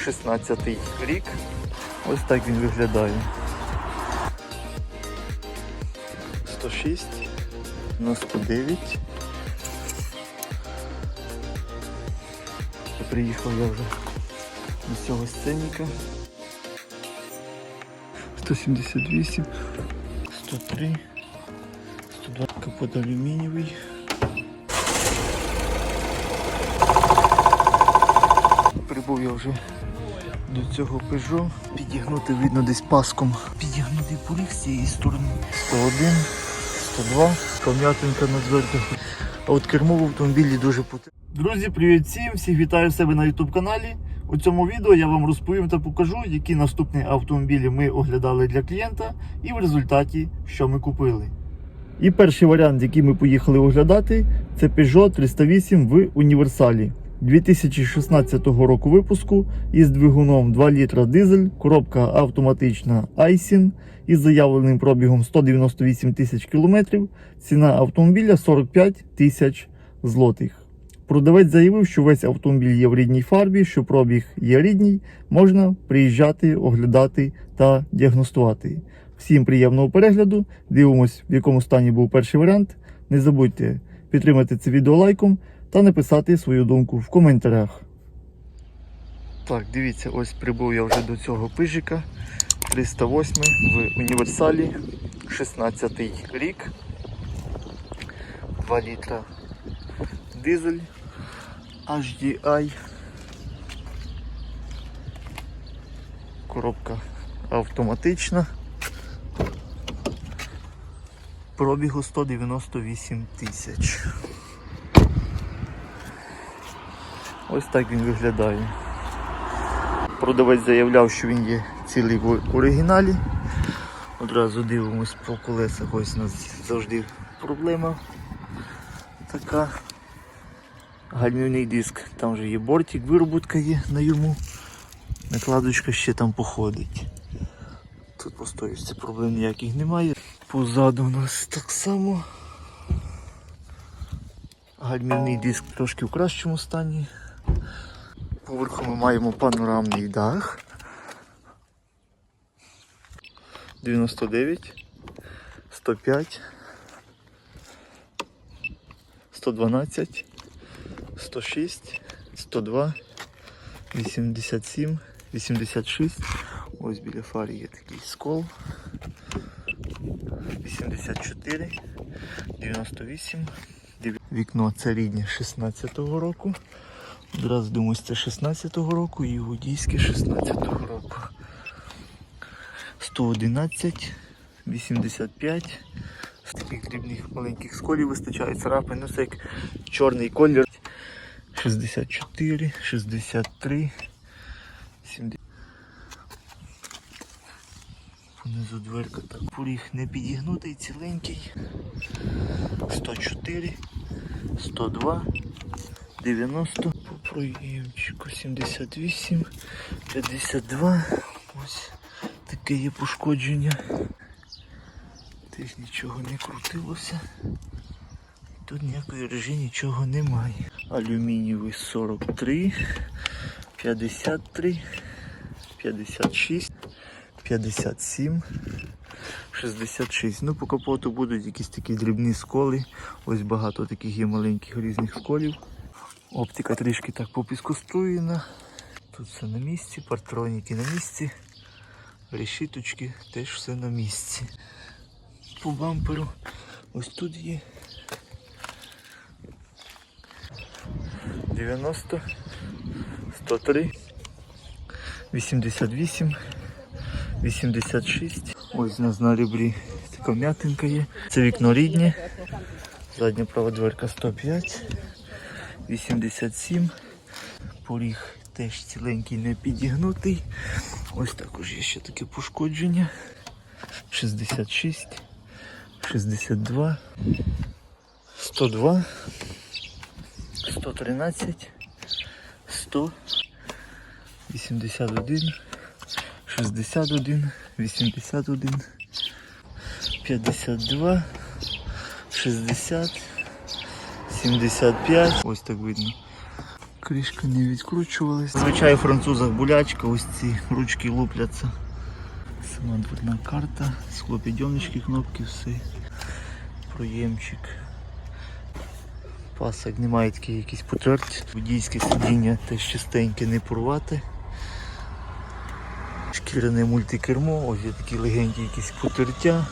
16 рік. Ось так він виглядає. 106, 99. Приїхав я вже до цього сценника. 178, 103, 102 капот алюмінієвий. Прибув я вже до цього Peugeot. Підігнути видно десь паском. Підігнутий поріг з цієї сторони. 101, 102, пом'ятинка на дверках. А от кермо в автомобілі дуже потужне. Друзі, привіт всім! Всіх вітаю себе на YouTube каналі. У цьому відео я вам розповім та покажу, які наступні автомобілі ми оглядали для клієнта і в результаті, що ми купили. І перший варіант, який ми поїхали оглядати, це Peugeot 308 в універсалі 2016 року випуску із двигуном 2 літра дизель, коробка автоматична Aisin із заявленим пробігом 198 тисяч кілометрів. Ціна автомобіля 45 тисяч злотих. Продавець заявив, що весь автомобіль є в рідній фарбі, що пробіг є рідній, можна приїжджати, оглядати та діагностувати. Всім приємного перегляду. Дивимось, в якому стані був перший варіант. Не забудьте підтримати це відео лайком та написати свою думку в коментарях. Так, дивіться, ось прибув я вже до цього пижика 308 в універсалі 16 рік. 2 літра дизель HDI. Коробка автоматична. Пробігу 198 тисяч. Ось так він виглядає. Продавець заявляв, що він є цілий в оригіналі. Одразу дивимось по колесах, ось у нас завжди проблема така. Гальмівний диск, там вже є бортик, вироботка є на йому. Накладочка ще там походить. Тут по стоїчці проблем ніяких немає. Позаду у нас так само. Гальмівний диск трошки в кращому стані. Поверху ми маємо панорамний дах. 99, 105, 112, 106, 102, 87, 86. Ось біля фари є такий скол. 84, 98. Вікно це рідне 16-го року. Одразу думаю, це 16-го року і водійське 16-го року. 111, 85. З таких дрібних маленьких сколів вистачає царапин. Ну це як чорний колір. 64, 63, 70. Понизу дверка так. Поріг не підігнутий, ціленький. 104, 102, 90. По проємчику 78, 52. Ось таке є пошкодження. Теж нічого не крутилося. Тут ніякої режі нічого немає. Алюмінієвий 43, 53, 56, 57, 66. Ну, по капоту будуть якісь такі дрібні сколи. Ось багато таких є маленьких різних сколів. Оптика трішки так попіскоструєна. Тут все на місці, партроніки на місці, решіточки теж все на місці. По бамперу ось тут є 90, 103, 88, 86. Ось у нас на ребрі така м'ятинка є. Це вікно рідне. Задня права дверка 105, 87. Поріг теж ціленький не підігнутий. Ось також є ще таке пошкодження. 66, 62, 102. 113, 100, 81, 61, 81, 52, 60, 75. Ось так видно. Кришка не відкручувалась. Зазвичай у французах болячка, ось ці ручки лупляться. Сама дверна карта, склопідйомнички, кнопки, все. Проємчик. Пасок немає такі якісь потерті. Водійське сидіння теж чистеньке, не порвати. Шкіряне мультикермо, ось є такі легенькі якісь потертя.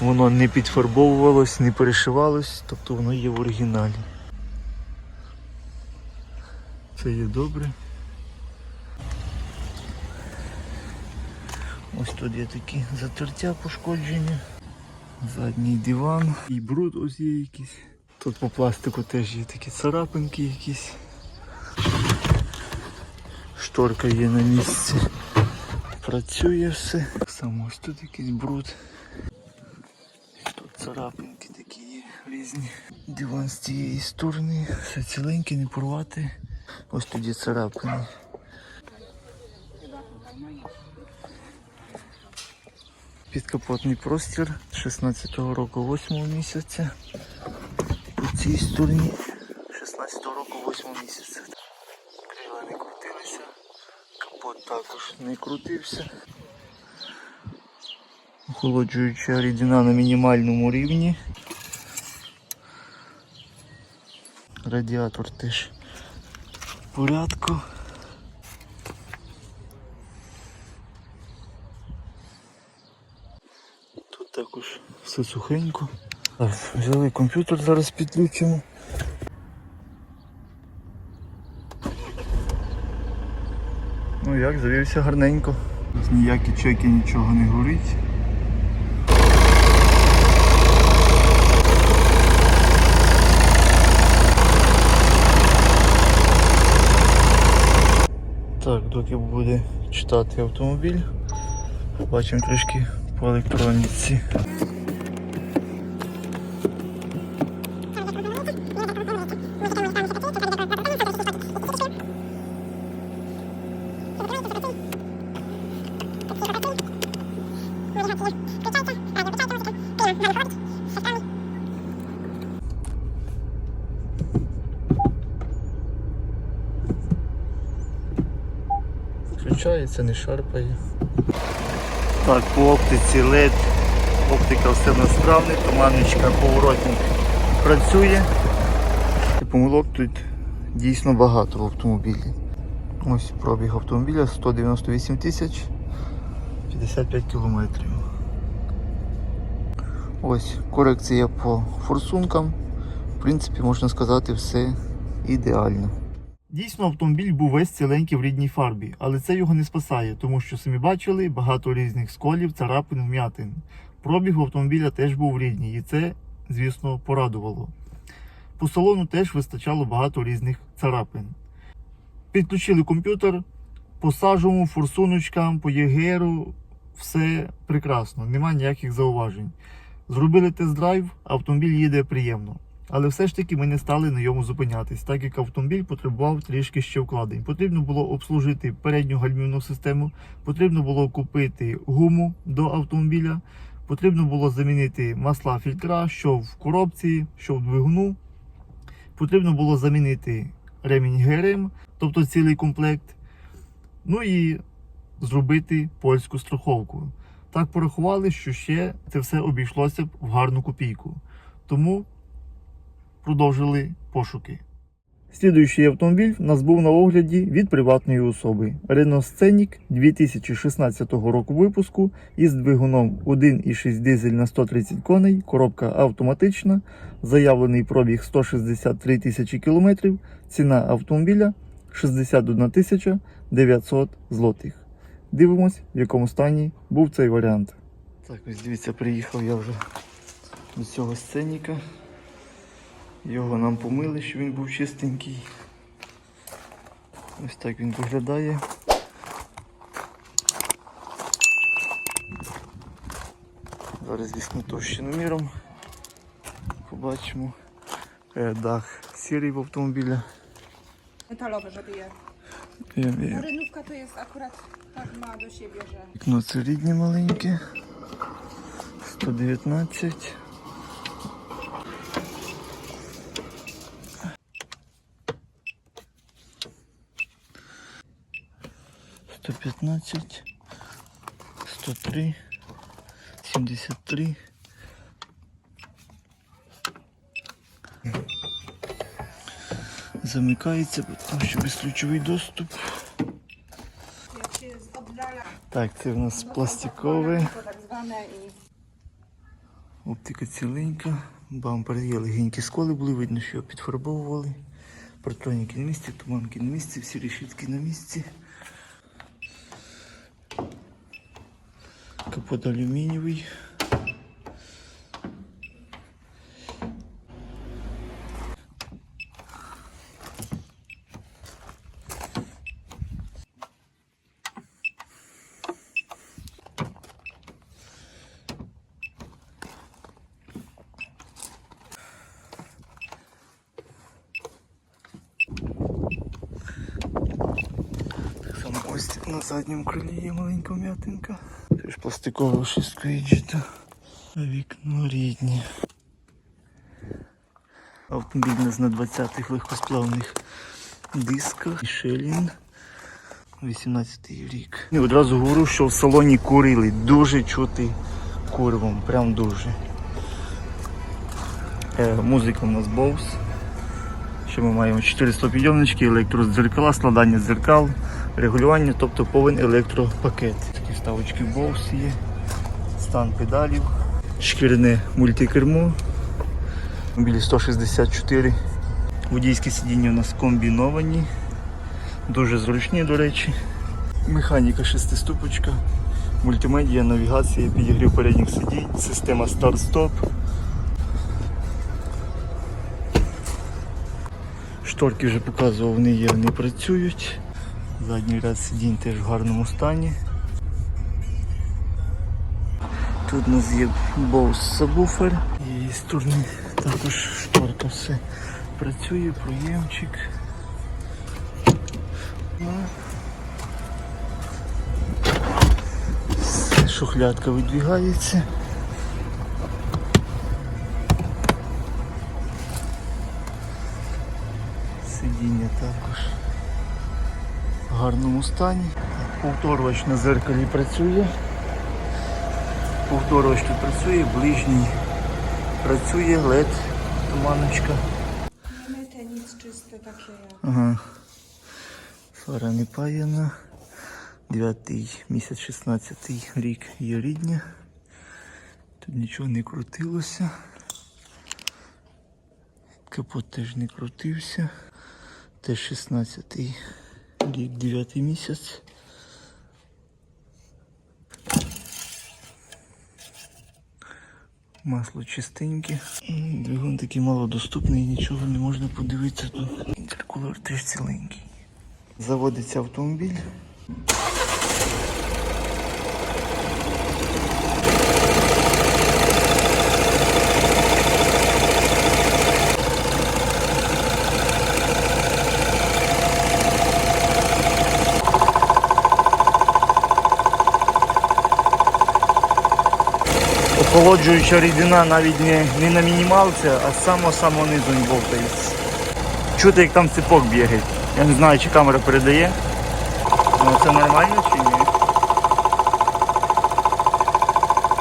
Воно не підфарбовувалось, не перешивалось, тобто воно є в оригіналі. Це є добре. Ось тут є такі затертя пошкодження. Задній диван. І бруд ось є якийсь. Тут по пластику теж є такі царапинки якісь. Шторка є на місці. Працює все. Само ось тут якийсь бруд. Царапинки такі є різні. Диван з цієї сторони. Все ціленьке, не порвати. Ось є царапини. Підкапотний простір 16-го року 8 місяця. По цій стороні 16-го року 8 місяця. Крила не крутилися. Капот також не крутився. Охолоджуюча рідина на мінімальному рівні. Радіатор теж в порядку. Тут також все сухенько. Взяли комп'ютер, зараз підключимо. Ну як, завівся гарненько. Ніякі чеки, нічого не горить. Так, доки буде читати автомобіль, бачимо трішки по електроніці. Включається, не шарпає. Так, по оптиці LED. Оптика все в нас справна, туманочка, поворотник працює. Помилок тут дійсно багато в автомобілі. Ось пробіг автомобіля 198 тисяч 55 кілометрів. Ось корекція по форсункам. В принципі, можна сказати, все ідеально. Дійсно, автомобіль був весь ціленький в рідній фарбі, але це його не спасає, тому що самі бачили багато різних сколів, царапин, вм'ятин. Пробіг автомобіля теж був рідній, і це, звісно, порадувало. По салону теж вистачало багато різних царапин. Підключили комп'ютер, по сажовому, форсуночкам, по ЄГРу, все прекрасно, нема ніяких зауважень. Зробили тест-драйв, автомобіль їде приємно. Але все ж таки ми не стали на йому зупинятись, так як автомобіль потребував трішки ще вкладень. Потрібно було обслужити передню гальмівну систему, потрібно було купити гуму до автомобіля, потрібно було замінити масла фільтра, що в коробці, що в двигуну. Потрібно було замінити ремінь ГРМ, тобто цілий комплект. Ну і зробити польську страховку. Так порахували, що ще це все обійшлося б в гарну копійку. Тому продовжили пошуки. Слідуючий автомобіль в нас був на огляді від приватної особи. Renault Scenic 2016 року випуску із двигуном 1,6 дизель на 130 коней, коробка автоматична, заявлений пробіг 163 тисячі кілометрів, ціна автомобіля 61 тисяча 900 злотих. Дивимось, в якому стані був цей варіант. Так, ось дивіться, приїхав я вже до цього сценіка. Його нам помили, щоб він був чистенький. Ось так він виглядає. Зараз візьму товщиноміром. Побачимо. Е, Дах сірий в автомобіля. metalowe, żeby je. Є- No, є. rynówka to jest akurat tak ma do siebie, że Вікно це рідні маленьке. 119. 115, 103, 73. Замикається, тому що безключовий доступ. Так, це в нас пластикове. Оптика ціленька, бампер є легенькі сколи були, видно, що його підфарбовували. Партроніки на місці, туманки на місці, всі решітки на місці. Капот само ось на задньому крилі є маленька м'ятинка. Це ж пластикова шістка вікно рідні. Автомобіль нас на 20-х легкосплавних дисках. Мішелін. 18 й рік. І одразу говорю, що в салоні курили. Дуже чути курвом. Прям дуже. Е, музика у нас Bose. Що ми маємо 400 підйомнички, електродзеркала, складання дзеркал, регулювання, тобто повен електропакет. Вставочки Bose є, стан педалів, шкіряне мультикермо, білі 164. Водійські сидіння у нас комбіновані, дуже зручні, до речі. Механіка шестиступочка, мультимедія, навігація, підігрів передніх сидінь, система старт-стоп. Шторки вже показував, вони є, вони працюють. Задній ряд сидінь теж в гарному стані. Тут у нас є Bose subwoofer. І з сторони також шторка все працює, проємчик. Ну. Шухлядка видвігається. Сидіння також в гарному стані. Повторювач на зеркалі працює. Повторювач тут працює, ближній працює, LED, туманочка. Ага. Фара не паяна. 9 місяць 16 рік є рідня. Тут нічого не крутилося. Капот теж не крутився. Теж 16 рік, 9 місяць. Масло чистеньке. Двигун такий малодоступний, нічого не можна подивитися тут. Інтеркулер теж ціленький. Заводиться автомобіль. Охолоджуюча рідина навіть не, не на мінімалці, а само-само низу не бовтається. Чути, як там ципок бігає. Я не знаю, чи камера передає. Ну це нормально чи ні?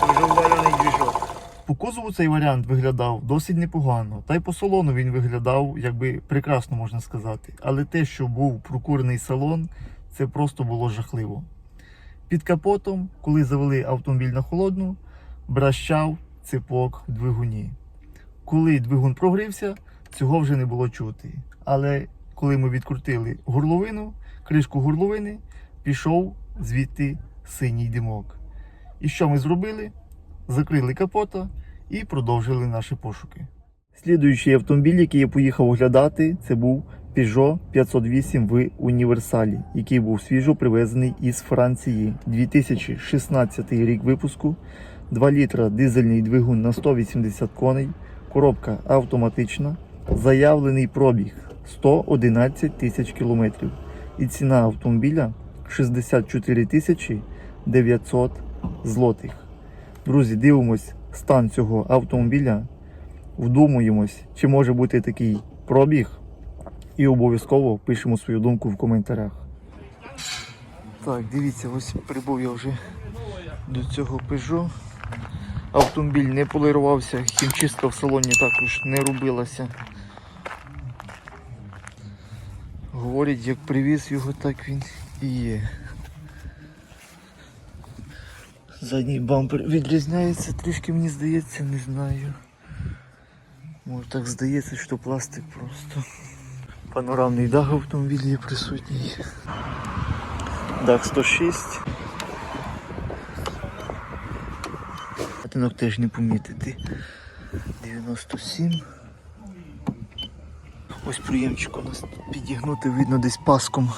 Це вже увалений двіжок. По кузову цей варіант виглядав досить непогано. Та й по салону він виглядав якби прекрасно можна сказати. Але те, що був прокурений салон, це просто було жахливо. Під капотом, коли завели автомобіль на холодну, бращав ципок двигуні. Коли двигун прогрівся, цього вже не було чути. Але коли ми відкрутили горловину, кришку горловини, пішов звідти синій димок. І що ми зробили? Закрили капота і продовжили наші пошуки. Слідуючий автомобіль, який я поїхав оглядати, це був Peugeot 508 в універсалі, який був свіжо привезений із Франції. 2016 рік випуску, 2 літра дизельний двигун на 180 коней, коробка автоматична, заявлений пробіг 111 тисяч кілометрів. І ціна автомобіля 64 тисячі 900 злотих. Друзі, дивимось стан цього автомобіля, вдумуємось, чи може бути такий пробіг, і обов'язково пишемо свою думку в коментарях. Так, дивіться, ось прибув я вже до цього Peugeot. Автомобіль не полірувався, хімчистка в салоні також не робилася. Говорять, як привіз його, так він і є. Задній бампер відрізняється, трішки мені здається, не знаю. Може так здається, що пластик просто. Панорамний дах в автомобілі є присутній. Дах 106. Тинок теж не помітити. 97. Ось приємчик у нас підігнути, видно десь паском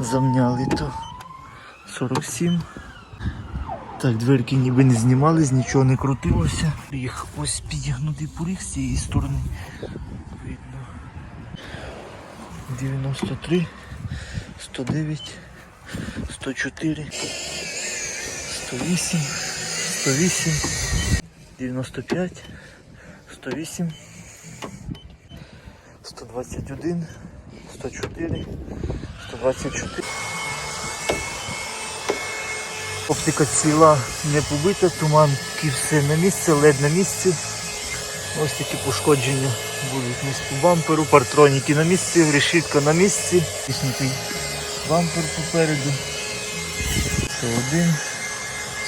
замняли то 47. Так, дверки ніби не знімались, нічого не крутилося. Їх ось підігнутий поріг з цієї сторони. Видно. 93, 109, 104, 108, 108, 95, 108, 121, 104, 124. Оптика ціла не побита, туманки все на місці, лед на місці. Ось такі пошкодження будуть низ по бамперу, партроніки на місці, решітка на місці. Тиснутий бампер попереду. 101,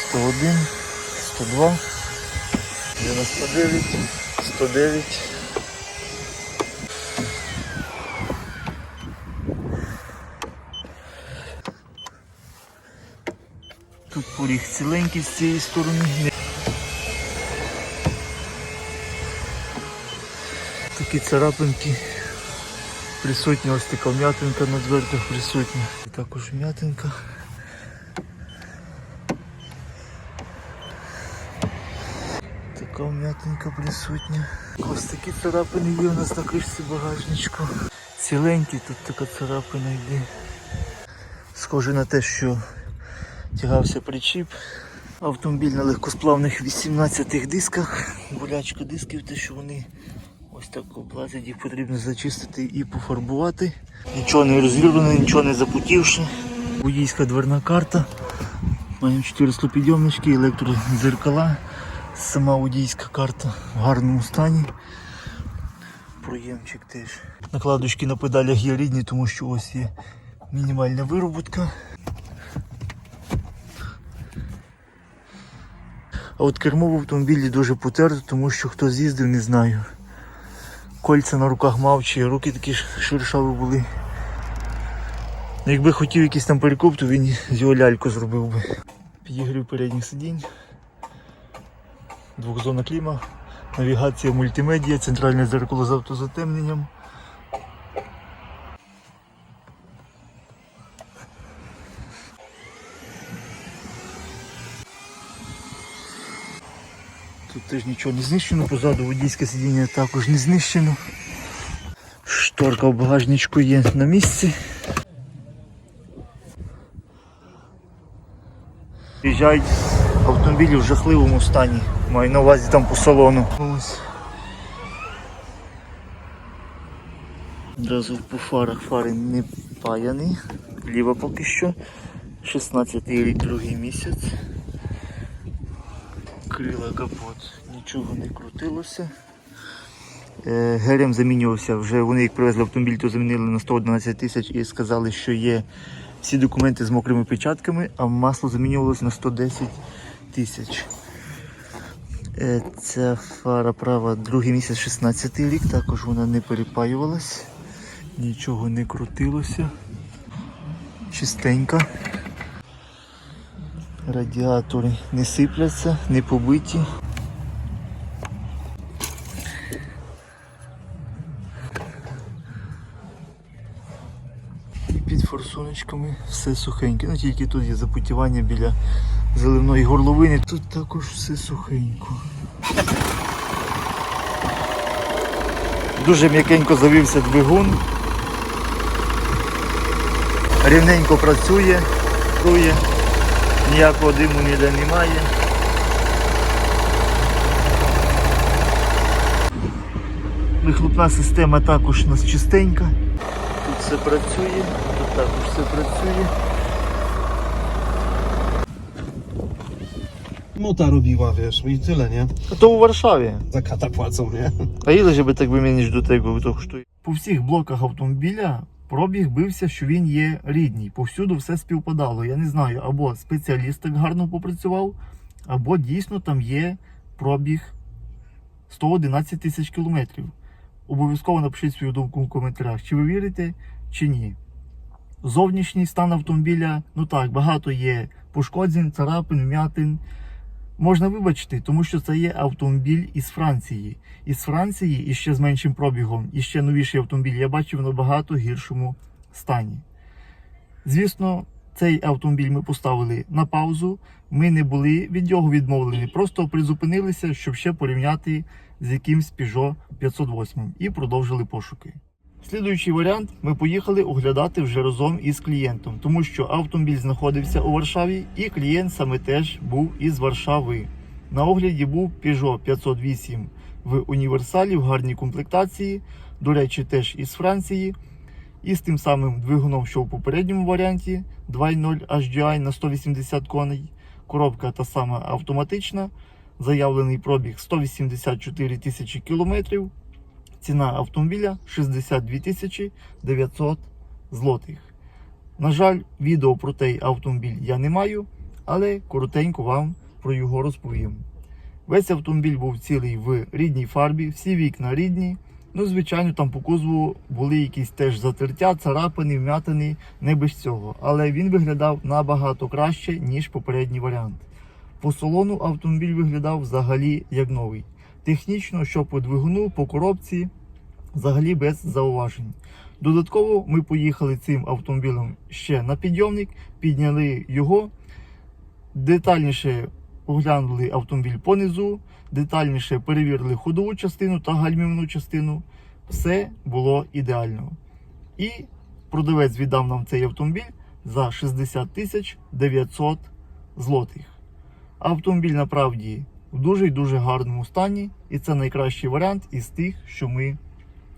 101, 102, 99, 109. Тут поріг ціленький з цієї сторони. Такі царапинки присутні, ось така м'ятинка на дверках присутня. І також м'ятинка. Така м'ятинка присутня. Ось такі царапини є у нас на кришці багажничку. Ціленький, тут така царапина йде. Схоже на те, що тягався причіп. Автомобіль на легкосплавних 18 дисках. Болячка дисків, те, що вони ось так облазять, їх потрібно зачистити і пофарбувати. Нічого не розірвано, нічого не запутівши. Водійська дверна карта. Маємо 4 склопідйомнички, електродзеркала. Сама водійська карта в гарному стані. Проємчик теж. Накладочки на педалях є рідні, тому що ось є мінімальна вироботка. А от кермо в автомобілі дуже потерто, тому що хто з'їздив, не знаю. Кольця на руках мав, чи руки такі шершаві були. Ну, Якби хотів якийсь там перекуп, то він з його ляльку зробив би. Підігрів передніх сидінь, двохзонна кліма, навігація мультимедіа, центральне зеркало з автозатемненням. Тут теж нічого не знищено, позаду водійське сидіння також не знищено. Шторка в багажничку є на місці. Приїжджають автомобілі в жахливому стані. Маю на увазі там по салону. Ось. Одразу по фарах фари не паяні. Ліва поки що. 16 рік, другий місяць. Крила капот, нічого не крутилося. Е, Герем замінювався, вже вони як привезли автомобіль, то замінили на 111 тисяч і сказали, що є всі документи з мокрими печатками, а масло замінювалося на 110 тисяч. Е, Ця фара права другий місяць 16 рік, також вона не перепаювалась, нічого не крутилося. Чистенька. Радіатори не сипляться, не побиті. І форсуночками все сухеньке. Ну тільки тут є запутівання біля заливної горловини. Тут також все сухенько. Дуже м'якенько завівся двигун. Рівненько працює, крує. Ніякого диму ніде немає. Вихлопна система також у нас чистенька. Тут все працює, так, все працює. Mota robiła, wiesz, i tyle, nie? To у Варшаві. Za kata płacą, nie? А їли ж би так виміниш до того, хто коштує. По всіх блоках автомобіля пробіг бився, що він є рідній. Повсюду все співпадало. Я не знаю, або спеціаліст так гарно попрацював, або дійсно там є пробіг 111 тисяч кілометрів. Обов'язково напишіть свою думку в коментарях, чи ви вірите, чи ні. Зовнішній стан автомобіля, ну так, багато є пошкоджень, царапин, вмятин. Можна вибачити, тому що це є автомобіль із Франції. Із Франції і ще з меншим пробігом, і ще новіший автомобіль я бачив в набагато гіршому стані. Звісно, цей автомобіль ми поставили на паузу. Ми не були від нього відмовлені, просто призупинилися, щоб ще порівняти з якимсь Peugeot 508 і продовжили пошуки. Слідуючий варіант ми поїхали оглядати вже разом із клієнтом, тому що автомобіль знаходився у Варшаві, і клієнт саме теж був із Варшави. На огляді був Peugeot 508 в універсалі в гарній комплектації, до речі, теж із Франції. І з тим самим двигуном, що в попередньому варіанті 2.0 HDI на 180 коней. Коробка та сама автоматична. Заявлений пробіг 184 тисячі кілометрів. Ціна автомобіля 62 тисячі 900 злотих. На жаль, відео про цей автомобіль я не маю, але коротенько вам про його розповім. Весь автомобіль був цілий в рідній фарбі, всі вікна рідні. Ну, звичайно, там по кузову були якісь теж затертя, царапини, вмятини, не без цього. Але він виглядав набагато краще, ніж попередній варіант. По салону автомобіль виглядав взагалі як новий. Технічно, що по двигуну, по коробці, взагалі без зауважень. Додатково ми поїхали цим автомобілем ще на підйомник, підняли його, детальніше оглянули автомобіль понизу, детальніше перевірили ходову частину та гальмівну частину. Все було ідеально. І продавець віддав нам цей автомобіль за 60 тисяч 900 злотих. Автомобіль направді в дуже й дуже гарному стані, і це найкращий варіант із тих, що ми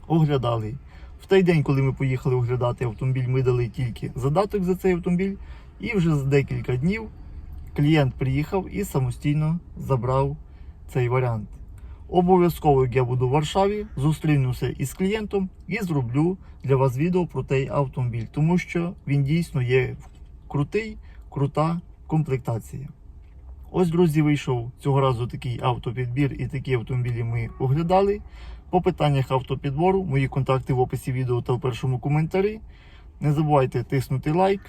оглядали. В той день, коли ми поїхали оглядати автомобіль, ми дали тільки задаток за цей автомобіль, і вже за декілька днів клієнт приїхав і самостійно забрав цей варіант. Обов'язково, як я буду в Варшаві, зустрінуся із клієнтом і зроблю для вас відео про цей автомобіль, тому що він дійсно є крутий, крута комплектація. Ось, друзі, вийшов цього разу такий автопідбір і такі автомобілі ми оглядали. По питаннях автопідбору, мої контакти в описі відео та в першому коментарі. Не забувайте тиснути лайк,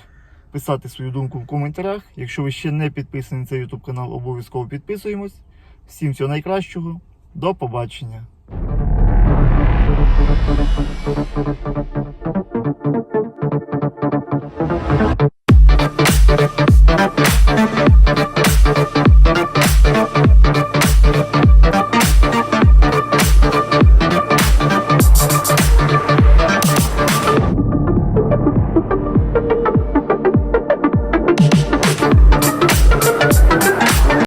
писати свою думку в коментарях. Якщо ви ще не підписані на цей YouTube канал, обов'язково підписуємось. Всім всього найкращого, до побачення!